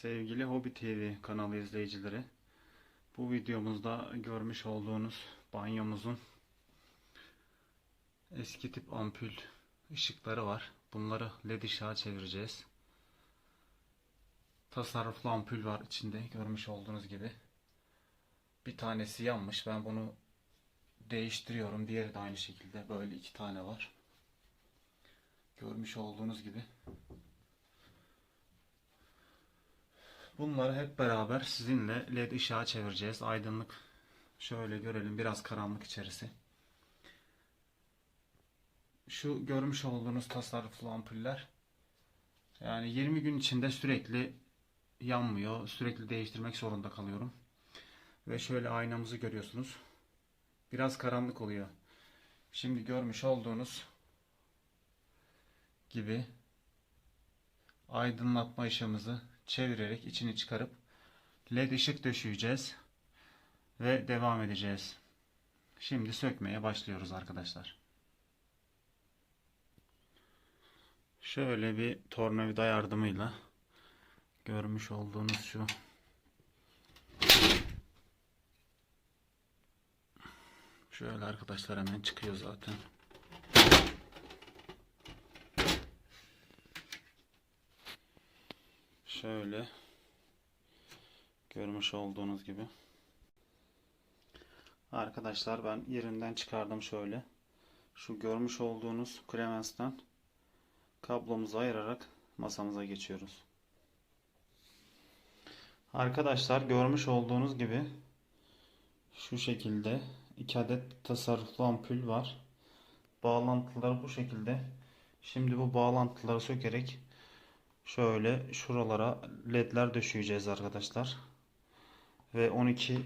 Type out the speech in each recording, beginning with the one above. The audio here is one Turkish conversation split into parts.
Sevgili Hobi TV kanalı izleyicileri, bu videomuzda görmüş olduğunuz banyomuzun eski tip ampul ışıkları var. Bunları led ışığa çevireceğiz. Tasarruflu ampul var içinde görmüş olduğunuz gibi. Bir tanesi yanmış. Ben bunu değiştiriyorum. Diğeri de aynı şekilde. Böyle iki tane var. Görmüş olduğunuz gibi. Bunları hep beraber sizinle led ışığa çevireceğiz. Aydınlık şöyle görelim biraz karanlık içerisi. Şu görmüş olduğunuz tasarruflu ampuller yani 20 gün içinde sürekli yanmıyor. Sürekli değiştirmek zorunda kalıyorum. Ve şöyle aynamızı görüyorsunuz. Biraz karanlık oluyor. Şimdi görmüş olduğunuz gibi aydınlatma ışığımızı çevirerek içini çıkarıp led ışık döşeyeceğiz ve devam edeceğiz. Şimdi sökmeye başlıyoruz arkadaşlar. Şöyle bir tornavida yardımıyla görmüş olduğunuz şu şöyle arkadaşlar hemen çıkıyor zaten. Şöyle görmüş olduğunuz gibi. Arkadaşlar ben yerinden çıkardım şöyle. Şu görmüş olduğunuz Clemens'ten kablomuzu ayırarak masamıza geçiyoruz. Arkadaşlar görmüş olduğunuz gibi şu şekilde iki adet tasarruflu ampul var. Bağlantıları bu şekilde. Şimdi bu bağlantıları sökerek şöyle şuralara ledler döşeyeceğiz arkadaşlar. Ve 12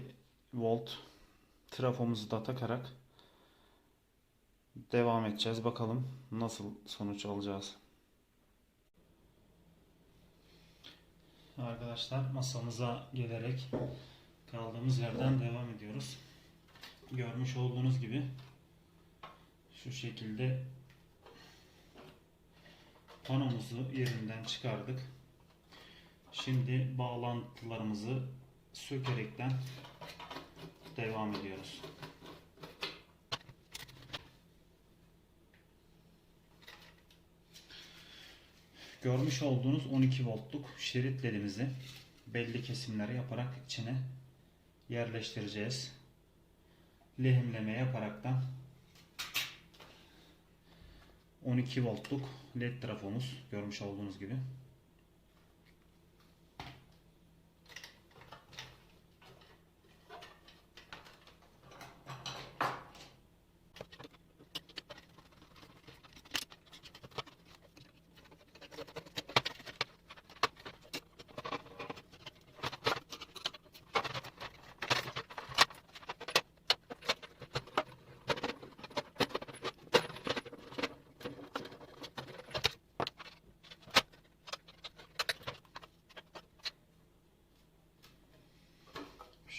volt trafomuzu da takarak devam edeceğiz. Bakalım nasıl sonuç alacağız. Arkadaşlar masamıza gelerek kaldığımız yerden devam ediyoruz. Görmüş olduğunuz gibi şu şekilde panomuzu yerinden çıkardık. Şimdi bağlantılarımızı sökerekten devam ediyoruz. Görmüş olduğunuz 12 voltluk şerit ledimizi belli kesimlere yaparak içine yerleştireceğiz. Lehimleme yaparaktan 12 voltluk led trafomuz görmüş olduğunuz gibi.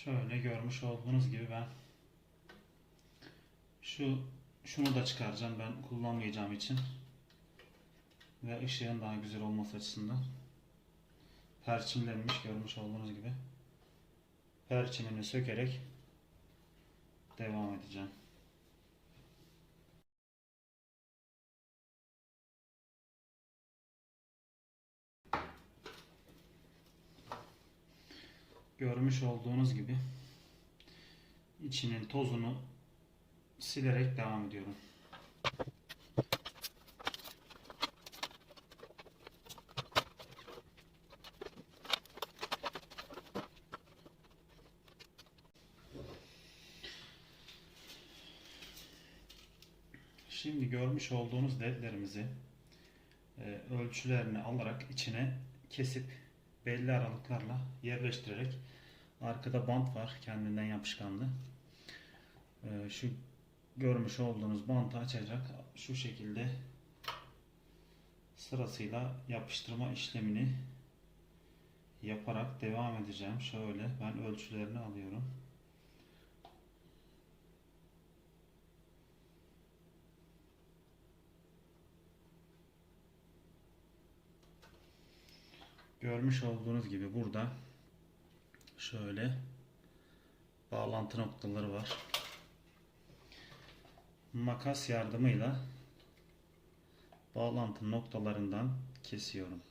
Şöyle görmüş olduğunuz gibi ben şu şunu da çıkaracağım ben kullanmayacağım için ve ışığın daha güzel olması açısından perçinlenmiş görmüş olduğunuz gibi perçinini sökerek devam edeceğim. Görmüş olduğunuz gibi içinin tozunu silerek devam ediyorum. Şimdi görmüş olduğunuz ledlerimizi e, ölçülerini alarak içine kesip belli aralıklarla yerleştirerek arkada bant var kendinden yapışkanlı. E, şu görmüş olduğunuz bantı açacak şu şekilde sırasıyla yapıştırma işlemini yaparak devam edeceğim. Şöyle ben ölçülerini alıyorum. Görmüş olduğunuz gibi burada şöyle bağlantı noktaları var. Makas yardımıyla bağlantı noktalarından kesiyorum.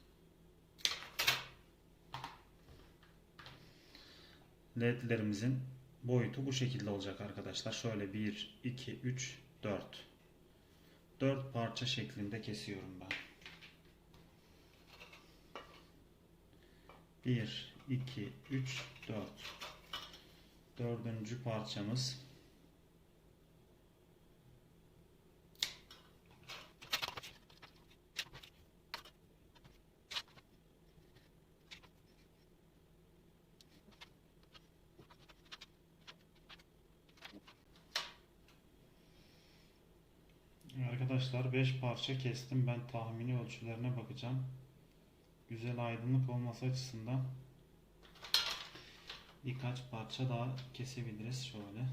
ledlerimizin boyutu bu şekilde olacak arkadaşlar. Şöyle 1, 2, 3, 4. 4 parça şeklinde kesiyorum ben. 1, 2, 3, 4. Dördüncü parçamız. Arkadaşlar 5 parça kestim. Ben tahmini ölçülerine bakacağım. Güzel aydınlık olması açısından birkaç parça daha kesebiliriz şöyle.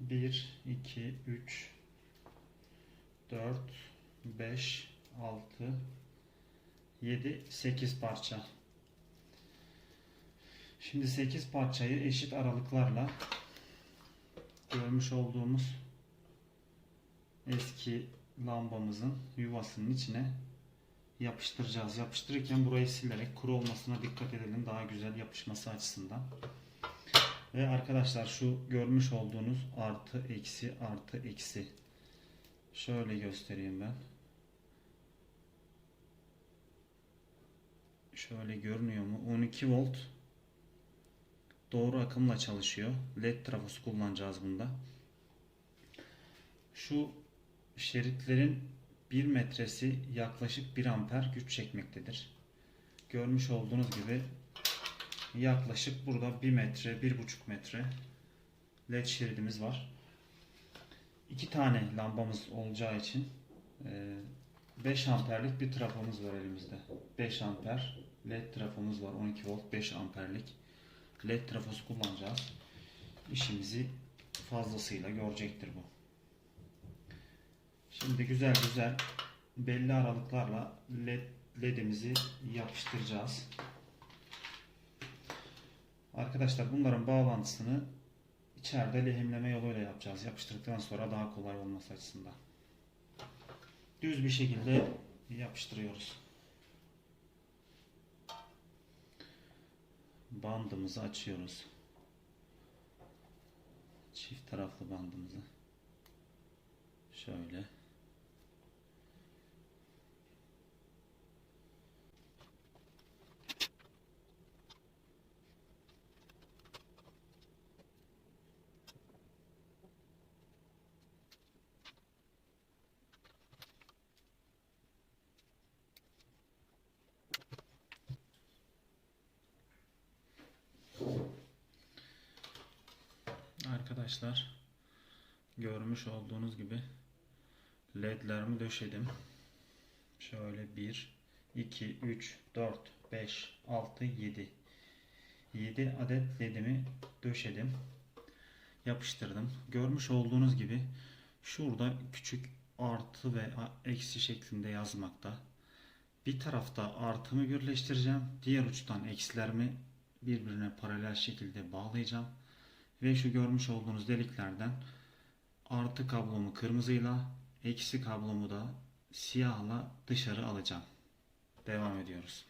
Bir, iki, üç, dört, beş, altı, 7, 8 parça. Şimdi 8 parçayı eşit aralıklarla görmüş olduğumuz eski lambamızın yuvasının içine yapıştıracağız. Yapıştırırken burayı silerek kuru olmasına dikkat edelim daha güzel yapışması açısından. Ve arkadaşlar şu görmüş olduğunuz artı eksi artı eksi. Şöyle göstereyim ben. Şöyle görünüyor mu? 12 volt doğru akımla çalışıyor. LED trafosu kullanacağız bunda. Şu şeritlerin 1 metresi yaklaşık 1 amper güç çekmektedir. Görmüş olduğunuz gibi yaklaşık burada 1 metre, 1,5 metre LED şeridimiz var. 2 tane lambamız olacağı için 5 amperlik bir trafomuz var elimizde. 5 amper led trafomuz var. 12 volt 5 amperlik led trafosu kullanacağız. İşimizi fazlasıyla görecektir bu. Şimdi güzel güzel belli aralıklarla led, ledimizi yapıştıracağız. Arkadaşlar bunların bağlantısını içeride lehimleme yoluyla yapacağız. Yapıştırdıktan sonra daha kolay olması açısından düz bir şekilde yapıştırıyoruz. Bandımızı açıyoruz. Çift taraflı bandımızı. Şöyle. Arkadaşlar görmüş olduğunuz gibi ledlerimi döşedim. Şöyle 1 2 3 4 5 6 7 7 adet ledimi döşedim. Yapıştırdım. Görmüş olduğunuz gibi şurada küçük artı ve eksi şeklinde yazmakta. Bir tarafta artımı birleştireceğim. Diğer uçtan eksilerimi birbirine paralel şekilde bağlayacağım. Ve şu görmüş olduğunuz deliklerden artı kablomu kırmızıyla eksi kablomu da siyahla dışarı alacağım. Devam ediyoruz.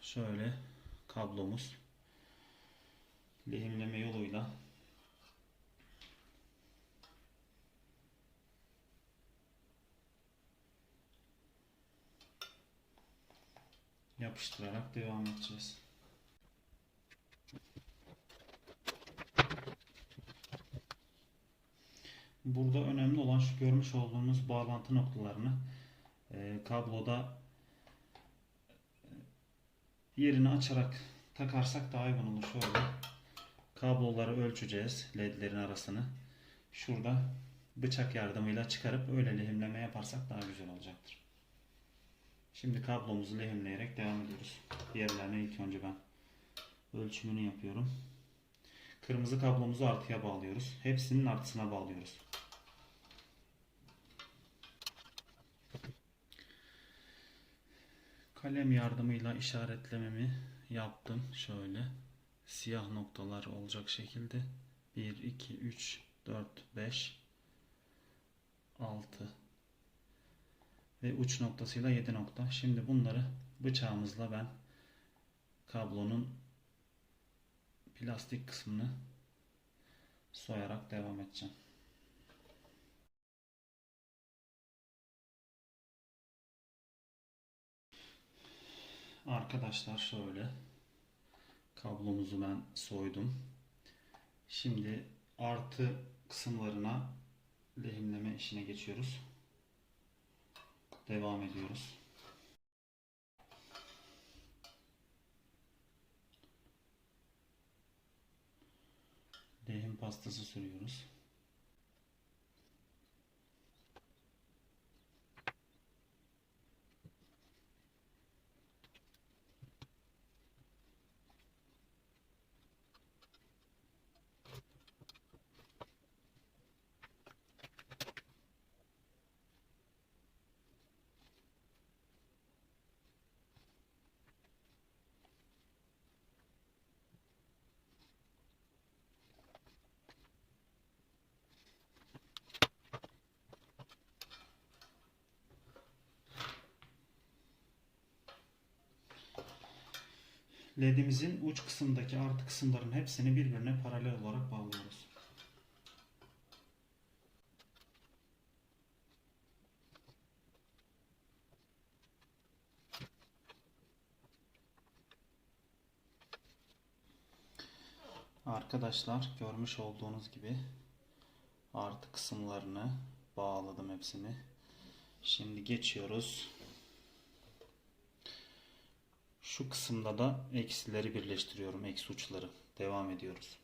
Şöyle kablomuz lehimleme yoluyla yapıştırarak devam edeceğiz. Burada önemli olan şu görmüş olduğunuz bağlantı noktalarını e, kabloda e, yerini açarak takarsak daha uygun olur. Şöyle kabloları ölçeceğiz ledlerin arasını. Şurada bıçak yardımıyla çıkarıp öyle lehimleme yaparsak daha güzel olacaktır. Şimdi kablomuzu lehimleyerek devam ediyoruz. Diğerlerine ilk önce ben ölçümünü yapıyorum. Kırmızı kablomuzu artıya bağlıyoruz. Hepsinin artısına bağlıyoruz. Kalem yardımıyla işaretlememi yaptım. Şöyle siyah noktalar olacak şekilde 1, 2, 3, 4, 5, 6 ve uç noktasıyla 7 nokta. Şimdi bunları bıçağımızla ben kablonun plastik kısmını soyarak devam edeceğim. Arkadaşlar şöyle kablomuzu ben soydum. Şimdi artı kısımlarına lehimleme işine geçiyoruz. Devam ediyoruz. Lehim pastası sürüyoruz. LED'imizin uç kısımdaki artı kısımların hepsini birbirine paralel olarak bağlıyoruz. Arkadaşlar görmüş olduğunuz gibi artı kısımlarını bağladım hepsini. Şimdi geçiyoruz. Şu kısımda da eksileri birleştiriyorum. Eksi uçları. Devam ediyoruz.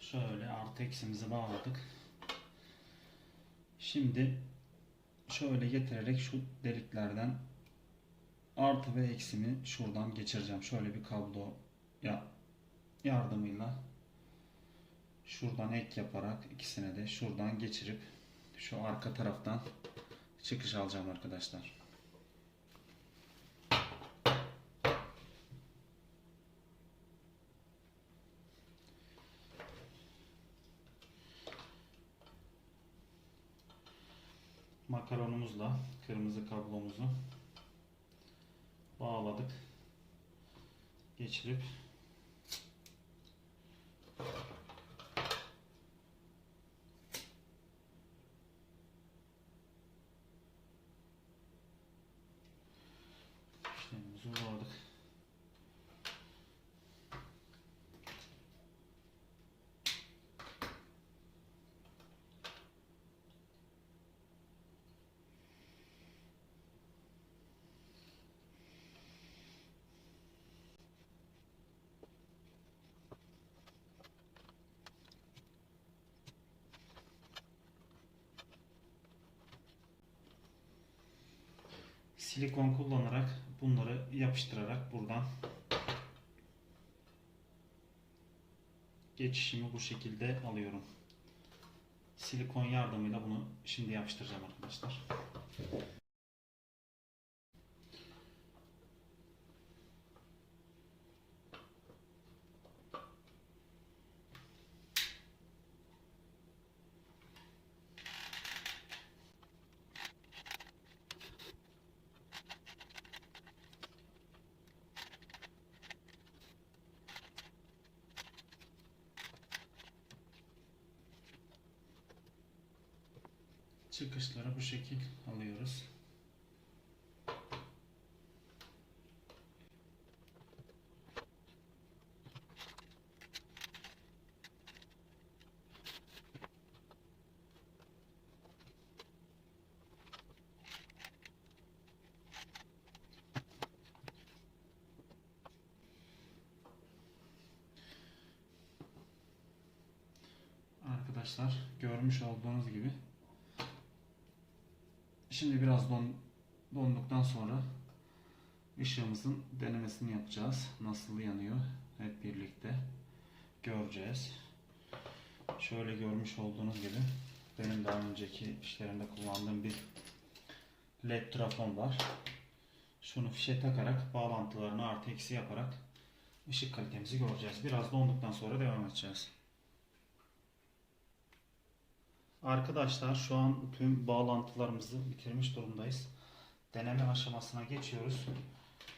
Şöyle artı eksimizi bağladık. Şimdi şöyle getirerek şu deliklerden artı ve eksimi şuradan geçireceğim. Şöyle bir kablo ya yardımıyla şuradan ek yaparak ikisine de şuradan geçirip şu arka taraftan çıkış alacağım arkadaşlar. Makaronumuzla kırmızı kablomuzu bağladık. Geçirip silikon kullanarak bunları yapıştırarak buradan geçişimi bu şekilde alıyorum. Silikon yardımıyla bunu şimdi yapıştıracağım arkadaşlar. çıkışları bu şekil alıyoruz. arkadaşlar görmüş olduğunuz gibi şimdi biraz don, donduktan sonra ışığımızın denemesini yapacağız. Nasıl yanıyor hep birlikte göreceğiz. Şöyle görmüş olduğunuz gibi benim daha önceki işlerimde kullandığım bir led trafon var. Şunu fişe takarak bağlantılarını artı eksi yaparak ışık kalitemizi göreceğiz. Biraz donduktan sonra devam edeceğiz. Arkadaşlar şu an tüm bağlantılarımızı bitirmiş durumdayız. Deneme aşamasına geçiyoruz.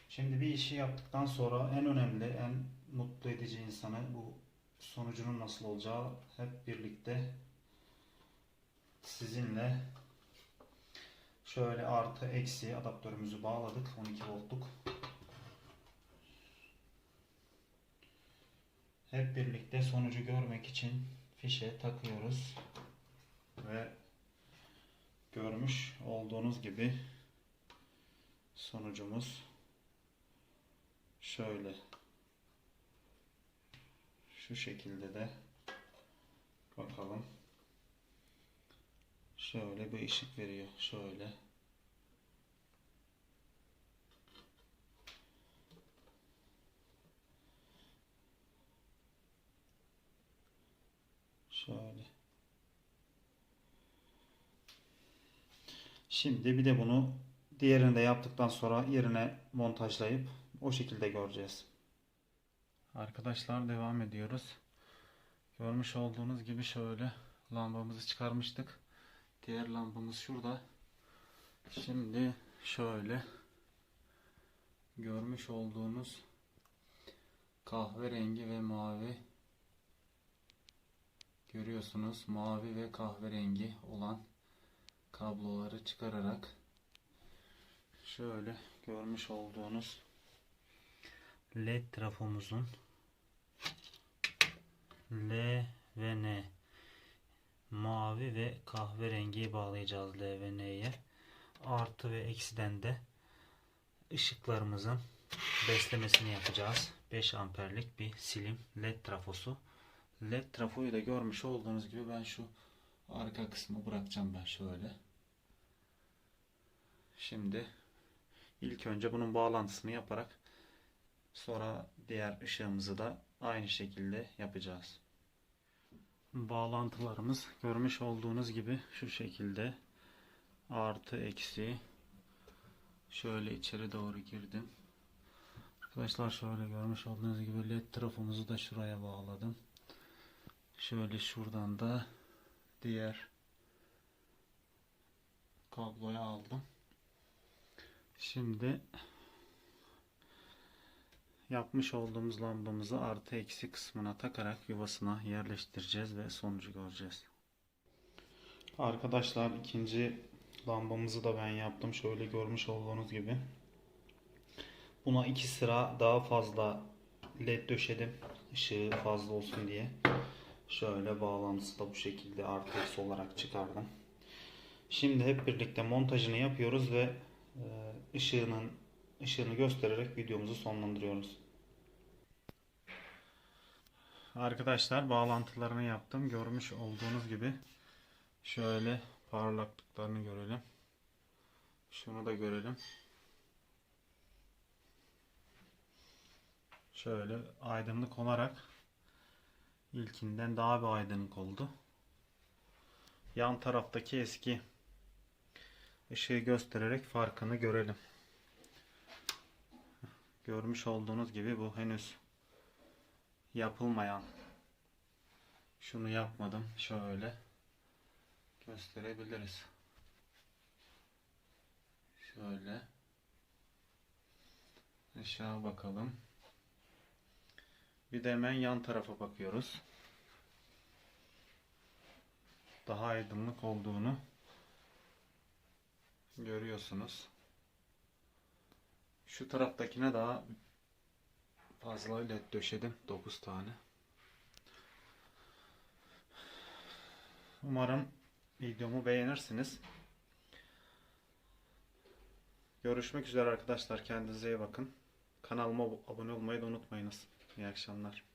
Şimdi bir işi yaptıktan sonra en önemli, en mutlu edici insanı bu sonucunun nasıl olacağı hep birlikte sizinle şöyle artı eksi adaptörümüzü bağladık 12 voltluk. Hep birlikte sonucu görmek için fişe takıyoruz ve görmüş olduğunuz gibi sonucumuz şöyle. Şu şekilde de bakalım. Şöyle bir ışık veriyor şöyle şöyle Şimdi bir de bunu diğerini de yaptıktan sonra yerine montajlayıp o şekilde göreceğiz. Arkadaşlar devam ediyoruz. Görmüş olduğunuz gibi şöyle lambamızı çıkarmıştık. Diğer lambamız şurada. Şimdi şöyle görmüş olduğunuz kahverengi ve mavi görüyorsunuz. Mavi ve kahverengi olan kabloları çıkararak şöyle görmüş olduğunuz led trafomuzun L ve N mavi ve kahverengiyi bağlayacağız L ve N'ye. Artı ve eksiden de ışıklarımızın beslemesini yapacağız. 5 amperlik bir silim led trafosu. Led trafoyu da görmüş olduğunuz gibi ben şu arka kısmı bırakacağım ben şöyle şimdi ilk önce bunun bağlantısını yaparak sonra diğer ışığımızı da aynı şekilde yapacağız. Bağlantılarımız görmüş olduğunuz gibi şu şekilde artı eksi şöyle içeri doğru girdim. Arkadaşlar şöyle görmüş olduğunuz gibi led trafomuzu da şuraya bağladım. Şöyle şuradan da diğer kabloyu aldım. Şimdi yapmış olduğumuz lambamızı artı eksi kısmına takarak yuvasına yerleştireceğiz ve sonucu göreceğiz. Arkadaşlar ikinci lambamızı da ben yaptım. Şöyle görmüş olduğunuz gibi. Buna iki sıra daha fazla led döşedim. Işığı fazla olsun diye. Şöyle bağlantısı da bu şekilde artı eksi olarak çıkardım. Şimdi hep birlikte montajını yapıyoruz ve ışığının ışığını göstererek videomuzu sonlandırıyoruz. Arkadaşlar bağlantılarını yaptım. Görmüş olduğunuz gibi şöyle parlaklıklarını görelim. Şunu da görelim. Şöyle aydınlık olarak ilkinden daha bir aydınlık oldu. Yan taraftaki eski ışığı göstererek farkını görelim. Görmüş olduğunuz gibi bu henüz yapılmayan. Şunu yapmadım. Şöyle gösterebiliriz. Şöyle aşağı bakalım. Bir de hemen yan tarafa bakıyoruz. Daha aydınlık olduğunu görüyorsunuz. Şu taraftakine daha fazla led döşedim. 9 tane. Umarım videomu beğenirsiniz. Görüşmek üzere arkadaşlar. Kendinize iyi bakın. Kanalıma abone olmayı da unutmayınız. İyi akşamlar.